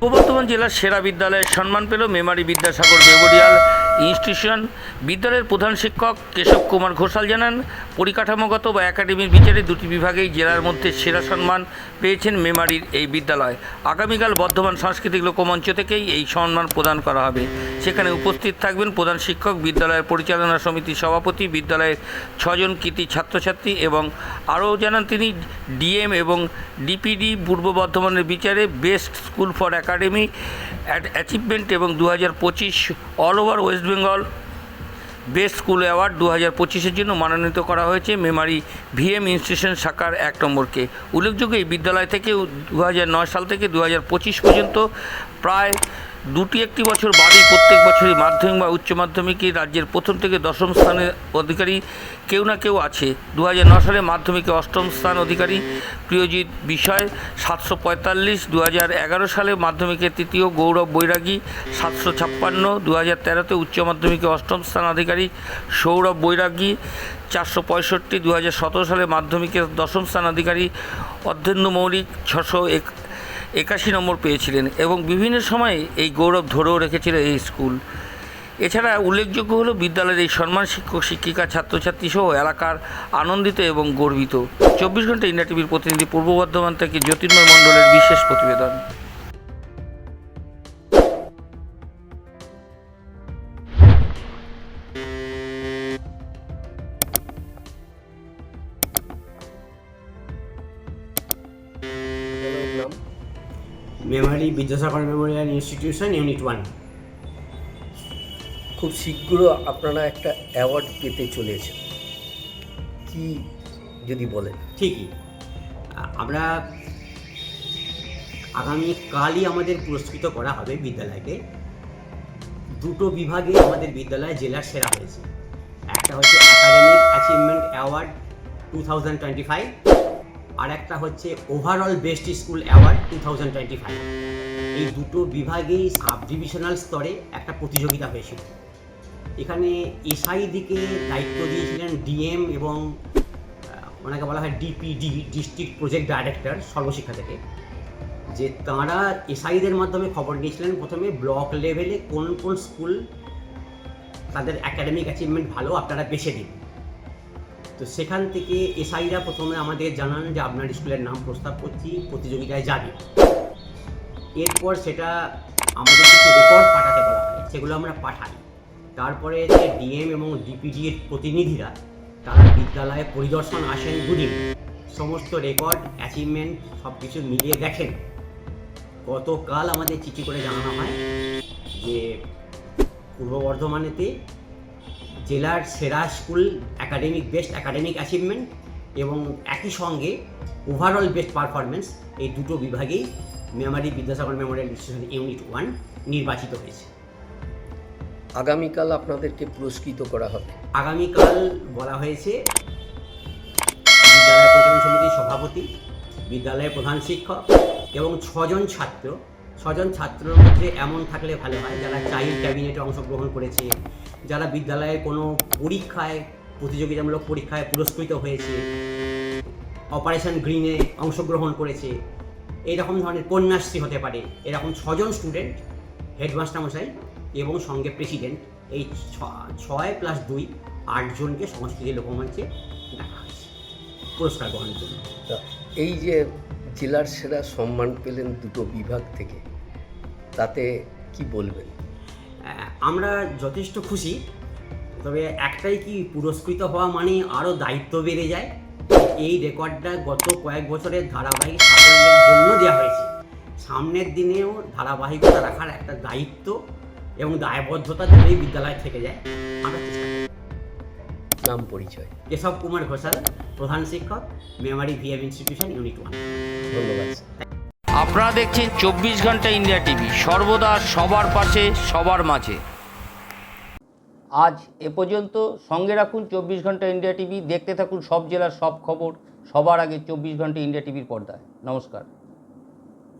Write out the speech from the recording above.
পূর্ব বর্ধমান জেলার সেরা বিদ্যালয়ের সম্মান পেল মেমারি বিদ্যাসাগর মেমোরিয়াল ইনস্টিটিউশন বিদ্যালয়ের প্রধান শিক্ষক কেশব কুমার ঘোষাল জানান, পরিকাঠামোগত বা একাডেমির বিচারে দুটি বিভাগেই জেলার মধ্যে সেরা সম্মান পেয়েছেন মেমারির এই বিদ্যালয়। আগামীকাল বর্ধমান সাংস্কৃতিক লোকমঞ্চ থেকেই এই সম্মান প্রদান করা হবে। সেখানে উপস্থিত থাকবেন প্রধান শিক্ষক, বিদ্যালয়ের পরিচালনা সমিতির সভাপতি, বিদ্যালয়ের ছজন কৃতি ছাত্রছাত্রী এবং আরও জানান তিনি, ডিএম এবং ডিপিডি পূর্ব বর্ধমানের বিচারে best school for academy achievement এবং দু হাজার পঁচিশ all over West Bengal best school award দু হাজার পঁচিশের জন্য মনোনীত করা হয়েছে মেমারি ভিএম ইনস্টিটিউশন শাখার এক নম্বরকে। উল্লেখযোগ্য এই বিদ্যালয় থেকে দু নয় সাল থেকে দু পঁচিশ পর্যন্ত প্রায় দুটি একটি বছর বাদেই প্রত্যেক বছরই মাধ্যমিক বা উচ্চ মাধ্যমিকে রাজ্যের প্রথম থেকে দশম স্থানের অধিকারী কেউ না কেউ আছে। দু সালে মাধ্যমিকে অষ্টম স্থান অধিকারী প্রিয়জিৎ বিষয়, সাতশো পঁয়তাল্লিশ। দু সালে মাধ্যমিকে তৃতীয় গৌরব বৈরাগী, সাতশো ছাপ্পান্ন। দু হাজার তেরোতে উচ্চ মাধ্যমিকে অষ্টম স্থান অধিকারী সৌরভ বৈরাগী, চারশো পঁয়ষট্টি। দু সালে মাধ্যমিকের দশম স্থান অধিকারী অধ্যেন্দ্র মৌলিক, ছশো এক একাশি নম্বর পেয়েছিলেন এবং বিভিন্ন সময়ে এই গৌরব ধরেও রেখেছিল এই স্কুল। এছাড়া উল্লেখযোগ্য হলো বিদ্যালয়ের এই সম্মান শিক্ষক, শিক্ষিকা, ছাত্রছাত্রী সহ এলাকার আনন্দিত এবং গর্বিত। চব্বিশ ঘণ্টা ইন্ডিয়া টিভির প্রতিনিধি পূর্ব বর্ধমান থেকে জ্যোতির্ময় মণ্ডলের বিশেষ প্রতিবেদন। Memari Vidyasagar memorial institution unit one. খুব শীঘ্র আপনারা একটা অ্যাওয়ার্ড পেতে চলেছেন। কি যদি বলেন? ঠিকই। আমরা আগামী কালই আমাদের পুরস্কৃত করা হবে বিদ্যালয়কে। দুটো বিভাগে আমাদের বিদ্যালয় জেলার সেরা হয়েছে। একটা হচ্ছে academic achievement award two thousand twenty five আর একটা হচ্ছে overall best school award two thousand twenty five এই দুটো বিভাগেই সাব ডিভিশনাল স্তরে একটা প্রতিযোগিতা হয়েছিল। এখানে এসআই দিকে দায়িত্ব দিয়েছিলেন ডিএম এবং ওনাকে বলা হয় DPD district project director Sarva Shiksha থেকে। যে তাঁরা এসআইদের মাধ্যমে খবর নিয়েছিলেন প্রথমে ব্লক লেভেলে কোন কোন স্কুল তাদের অ্যাকাডেমিক অ্যাচিভমেন্ট ভালো আপনারা বেছে দিন তো সেখান থেকে এসআইরা প্রথমে আমাদের জানান যে আপনার স্কুলের নাম প্রস্তাব করছি, প্রতিযোগিতায় যাবে। এরপর সেটা আমাদের কিছু রেকর্ড পাঠাতে বলা হয়, সেগুলো আমরা পাঠাই। তারপরে যে ডিএম এবং ডিপিডি এর প্রতিনিধিরা, তারা বিদ্যালয়ে পরিদর্শন আসেন দুদিন। সমস্ত রেকর্ড অ্যাচিভমেন্ট সব কিছু মিলিয়ে দেখেন। গতকাল আমাদের চিঠি করে জানানো হয় যে পূর্ব বর্ধমানেতে জেলার সেরা school academic best academic achievement এবং একই সঙ্গে ওভারঅল বেস্ট পারফরমেন্স এই দুটো বিভাগেই Memari Vidyasagar memorial institution unit one নির্বাচিত হয়েছে। আগামীকাল আপনাদেরকে পুরস্কৃত করা হবে। আগামীকাল বলা হয়েছে বিদ্যালয় পরিচালন সমিতির সভাপতি বিদ্যালয়ের প্রধান শিক্ষক এবং ছজন ছাত্র ছজন ছাত্রের মধ্যে এমন থাকলে ভালো হয়, যারা চাইল্ড ক্যাবিনেটে অংশগ্রহণ করেছে, যারা বিদ্যালয়ের কোনো পরীক্ষায়, প্রতিযোগিতামূলক পরীক্ষায় পুরস্কৃত হয়েছে, অপারেশন গ্রিনে অংশগ্রহণ করেছে এইরকম ধরনের কন্যাশ্রী হতে পারে। এরকম ছজন স্টুডেন্ট, হেডমাস্টার মশাই এবং সঙ্গে প্রেসিডেন্ট, এই ছয় প্লাস দুই আটজনকে সংস্কৃতি লোকমঞ্চে ডাকা হয়েছে, পুরস্কার গ্রহণের জন্য। এই যে জেলার সেরা সম্মান পেলেন দুটো বিভাগ থেকে। তাতে কি বলবেন? আমরা যথেষ্ট খুশি। তবে একটাই কি পুরস্কৃত হওয়া মানে আরও দায়িত্ব বেড়ে যায়? এই রেকর্ডটা গত কয়েক বছরের ধারাবাহিক সাফল্যের জন্য দেওয়া হয়েছে। সামনের দিনেও ধারাবাহিকতা রাখার একটা দায়িত্ব এবং দায়বদ্ধতা দুটোই বিদ্যালয় থেকে যায়, আমরা চেষ্টা নাম পরিচয়। কেশব কুমার ঘোষাল প্রধান শিক্ষক Memari VM institution unit one ধন্যবাদ। আপনারা দেখছেন চব্বিশ ঘণ্টা ইন্ডিয়া টিভি সর্বদা সবার পাশে সবার মাঝে। আজ এ পর্যন্ত সঙ্গে রাখুন চব্বিশ ঘণ্টা ইন্ডিয়া টিভি দেখতে থাকুন সব জেলার সব খবর সবার আগে চব্বিশ ঘণ্টা ইন্ডিয়া টিভির পর্দায়। নমস্কার।